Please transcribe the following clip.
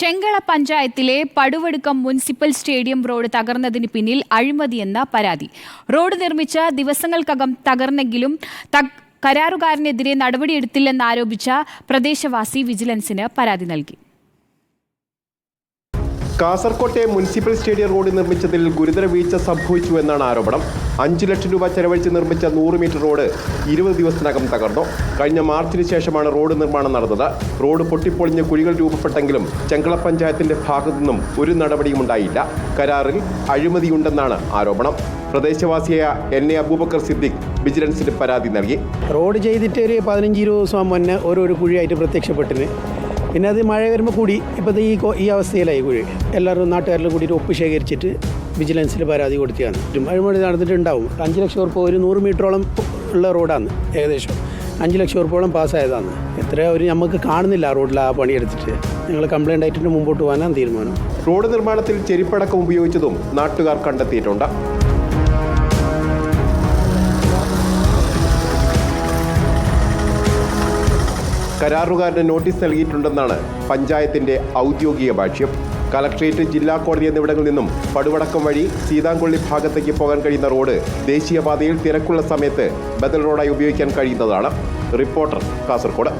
ചെങ്കള പഞ്ചായത്തിലെ Paduvadukkam municipal stadium road തകർന്നതിന് പിന്നിൽ അഴിമതിയെന്ന പരാതി. റോഡ് നിർമ്മിച്ച ദിവസങ്ങൾക്കകം തകർന്നെങ്കിലും തക്- കരാറുകാരനെതിരെ നടപടിയെടുത്തില്ലെന്നാരോപിച്ച പ്രദേശവാസി വിജിലൻസിന് പരാതി നൽകി. കാസർകോട്ടെ മുനിസിപ്പൽ സ്റ്റേഡിയം റോഡ് നിർമ്മിച്ചതിൽ ഗുരുതര വീഴ്ച സംഭവിച്ചു എന്നാണ് ആരോപണം. അഞ്ചു ലക്ഷം രൂപ ചെലവഴിച്ച് നിർമ്മിച്ച നൂറ് മീറ്റർ റോഡ് ഇരുപത് ദിവസത്തിനകം തകർന്നു. കഴിഞ്ഞ മാർച്ചിന് ശേഷമാണ് റോഡ് നിർമ്മാണം നടന്നത്. റോഡ് പൊട്ടിപ്പൊളിഞ്ഞ് കുഴികൾ രൂപപ്പെട്ടെങ്കിലും ചെങ്കള പഞ്ചായത്തിന്റെ ഭാഗത്തു നിന്നും ഒരു നടപടിയും ഉണ്ടായില്ല. കരാറിൽ അഴിമതിയുണ്ടെന്നാണ് ആരോപണം. പ്രദേശവാസിയായ എൻ എ അബൂബക്കർ സിദ്ദിഖ് വിജിലൻസിന് പരാതി നൽകി. റോഡ് ചെയ്തിട്ട് ഒരു പതിനഞ്ച് ഇരുപത് ദിവസം മുന്നേ ഓരോരോ കുഴിയായിട്ട് പ്രത്യക്ഷപ്പെട്ടിന്. പിന്നെ അത് മഴ വരുമ്പോൾ കൂടി ഇപ്പോഴത്തെ ഈ ഈ അവസ്ഥയിലായി കുഴി. എല്ലാവരും നാട്ടുകാരിലും കൂടിയിട്ട് ഒപ്പ് ശേഖരിച്ചിട്ട് വിജിലൻസിൽ പരാതി കൊടുത്തിയാണ് മഴ അഴിമതി നടന്നിട്ടുണ്ടാവും. അഞ്ച് ലക്ഷം ഉറുപ്പ് ഒരു നൂറ് മീറ്ററോളം ഉള്ള റോഡാണ് ഏകദേശം. അഞ്ച് ലക്ഷം ഉറുപ്പോളം പാസ്സായതാണ് എത്ര ഒരു നമുക്ക് കാണുന്നില്ല റോഡിൽ ആ പണിയെടുത്തിട്ട് ഞങ്ങൾ കംപ്ലൈന്റ് ആയിട്ടുണ്ട് മുമ്പോട്ട് പോകാനാണ് തീരുമാനം. റോഡ് നിർമ്മാണത്തിൽ ചെരിപ്പടക്കം ഉപയോഗിച്ചതും നാട്ടുകാർ കണ്ടെത്തിയിട്ടുണ്ട്. കരാറുകാരന് നോട്ടീസ് നൽകിയിട്ടുണ്ടെന്നാണ് പഞ്ചായത്തിന്റെ ഔദ്യോഗിക ഭാഷ്യം. കലക്ട്രേറ്റ് ജില്ലാ കോടതി എന്നിവിടങ്ങളിൽ നിന്നും പടുവടക്കം വഴി സീതാങ്കൊള്ളി ഭാഗത്തേക്ക് പോകാൻ കഴിയുന്ന റോഡ് ദേശീയപാതയിൽ തിരക്കുള്ള സമയത്ത് ബദൽ റോഡായി ഉപയോഗിക്കാൻ കഴിയുന്നതാണ്. റിപ്പോർട്ടർ കാസർഗോഡ്